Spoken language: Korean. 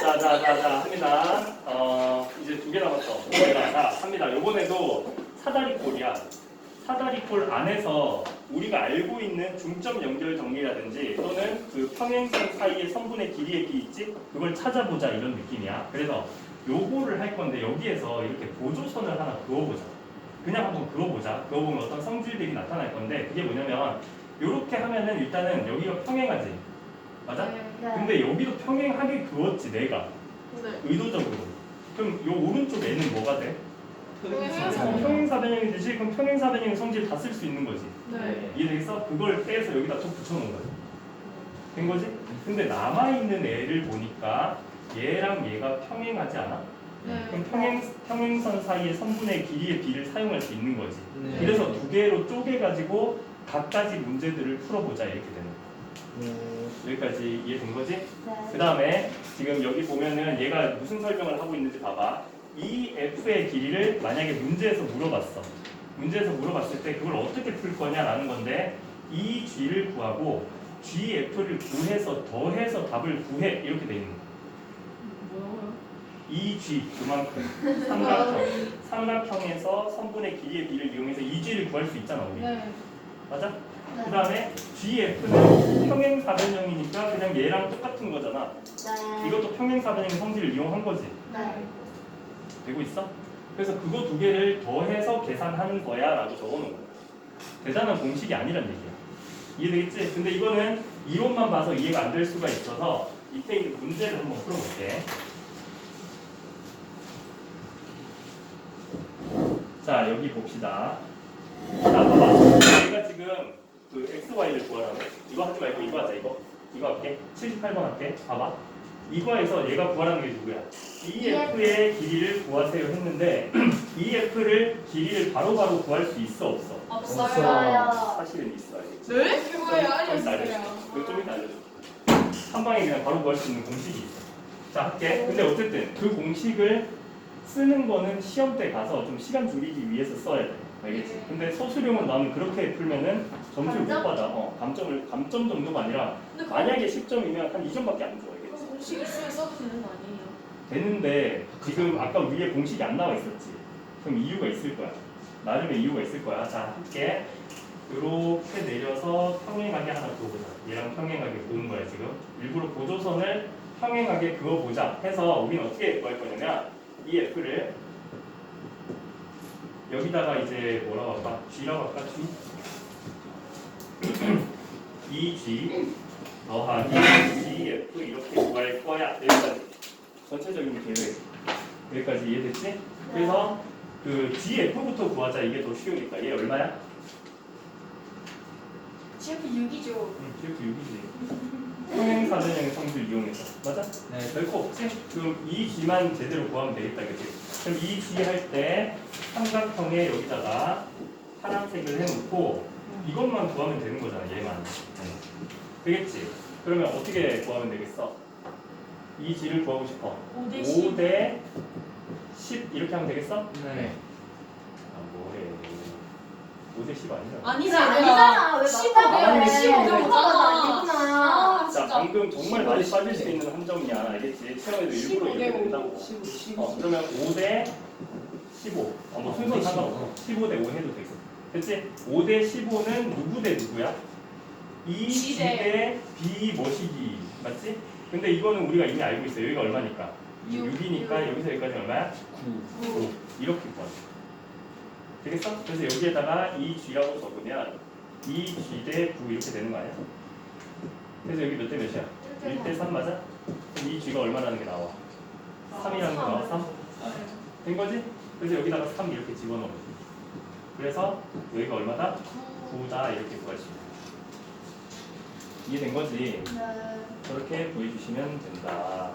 자, 자, 자, 자, 합니다. 어, 이제 두 개 남았어. 내가 자, 합니다. 요번에도 사다리꼴이야. 사다리꼴 안에서 우리가 알고 있는 중점 연결 정리라든지 또는 그 평행선 사이의 선분의 길이의 비 있지? 그걸 찾아보자 이런 느낌이야. 그래서 요거를 할 건데 여기에서 이렇게 보조선을 하나 그어보자. 그냥 한번 그어보자. 그어보면 어떤 성질들이 나타날 건데 그게 뭐냐면 요렇게 하면은 일단은 여기가 평행하지. 맞아? 근데 여기도 평행하게 그었지 내가 네. 의도적으로 그럼 요 오른쪽 애는 뭐가 돼? 평행사변형. 평행사변형이 되지 그럼 평행사변형 성질 다 쓸 수 있는 거지 네. 이해되겠어? 그걸 떼서 여기다 또 붙여놓은 거지 된 거지? 근데 남아있는 애를 보니까 얘랑 얘가 평행하지 않아? 네. 그럼 평행, 평행선 사이의 선분의 길이의 비를 사용할 수 있는 거지 네. 그래서 두 개로 쪼개가지고 각가지 문제들을 풀어보자 이렇게 되는 거야 여기까지 이해된 거지? 그 다음에 지금 여기 보면은 얘가 무슨 설명을 하고 있는지 봐봐. 이 f의 길이를 만약에 문제에서 물어봤어. 문제에서 물어봤을 때 그걸 어떻게 풀 거냐라는 건데 이 g를 구하고 gf를 구해서 더해서 답을 구해 이렇게 돼 있는 거야. 이 g 그만큼 삼각형 삼각형에서 선분의 길이의 비를 이용해서 이 g를 구할 수 있잖아 우리. 네. 맞아? 그 다음에 GF는 평행사변형이니까 그냥 얘랑 똑같은 거잖아. 이것도 평행사변형의 성질을 이용한 거지. 되고 있어? 그래서 그거 두 개를 더해서 계산하는 거야 라고 적어놓은 거야. 대단한 공식이 아니란 얘기야. 이해되겠지? 근데 이거는 이론만 봐서 이해가 안 될 수가 있어서 밑에 있는 문제를 한번 풀어볼게. 자, 여기 봅시다. 자, 봐봐. 얘가 지금 그 XY를 구하라고. 이거 하지 말고 이거 하자, 이거. 이거 할게. 78번 할게. 봐봐. 이거에서 얘가 구하라는 게 누구야? EF의 길이를 구하세요 했는데 EF를 길이를 바로바로 구할 수 있어 없어? 없어요. 사실은 있어 알겠지? 네? 그거예요. 이거 알려주세요. 이거 좀 이따 알려줄게 한 방에 그냥 바로 구할 수 있는 공식이 있어 자 할게 근데 어쨌든 그 공식을 쓰는 거는 시험 때 가서 좀 시간 줄이기 위해서 써야 돼 알겠지? 근데 서술형은 나는 그렇게 풀면은 점수를 못 감점? 받아 어, 감점을 감점 정도가 아니라 근데 만약에 10점이면 한 2점밖에 안 줘 알겠지? 공식 있으면 써도 되는 거 아니에요? 되는데 지금 아까 위에 공식이 안 나와 있었지. 그럼 이유가 있을 거야. 나름의 이유가 있을 거야. 자, 할게. 이렇게 내려서 평행하게 하나 그어보자. 얘랑 평행하게 그은 거야 지금. 일부러 보조선을 평행하게 그어보자 해서 우리는 어떻게 구할 거냐면 이 f를 여기다가 이제 뭐라고 할까? g라고 할까? g? 이 g 더하기 gf 이렇게 구할 거야. 여기까지. 전체적인 계획 여기까지 이해됐지? 그래서 그 GF부터 구하자 이게 더 쉬우니까 얘 얼마야? GF 6이죠. 응, GF 6이지 평행사변형의 성질 이용해서 맞아? 네. 별거 없지? 그럼 이 G만 제대로 구하면 되겠다 그치? 그럼 이 G 할때 삼각형에 여기다가 파란색을 해놓고 이것만 구하면 되는 거잖아 얘만 되겠지? 그러면 어떻게 구하면 되겠어? 이 G를 구하고 싶어 5대 10. 5대 10 이렇게 하면 되겠어? 네. 아 뭐해 5대 10 아니잖아 아니지 아니잖아. 왜 15대 맞다고 해. 15대 맞잖아. 아자 진짜. 방금 정말 많이 빠질 수 있는 함정이야 알겠지? 시험에도 일부러 15대 이렇게 5. 된다고 15, 15. 어 그러면 5대 15 어, 뭐 순서 상관없어 15대 5 해도 되고 됐지? 5대 15는 누구 대 누구야? 이 G 대대 B 뭐시기 맞지? 근데 이거는 우리가 이미 알고 있어 여기가 얼마니까? 육. 6이니까 여기서 여기까지 얼마야? 9. 9 이렇게 구하자 되겠어? 그래서 여기에다가 이 G라고 적으면 이 G 대 9 이렇게 되는 거 아니야? 그래서 여기 몇 대 몇이야? 1대 3 맞아? 그럼 이 G가 얼마라는 게 나와? 3이라는 거 나와? 3? 된 거지? 그래서 여기다가 3 이렇게 집어넣어 그래서 여기가 얼마다? 9다 이렇게 구할 수 있다 이해된 거지? 저렇게 보여주시면 된다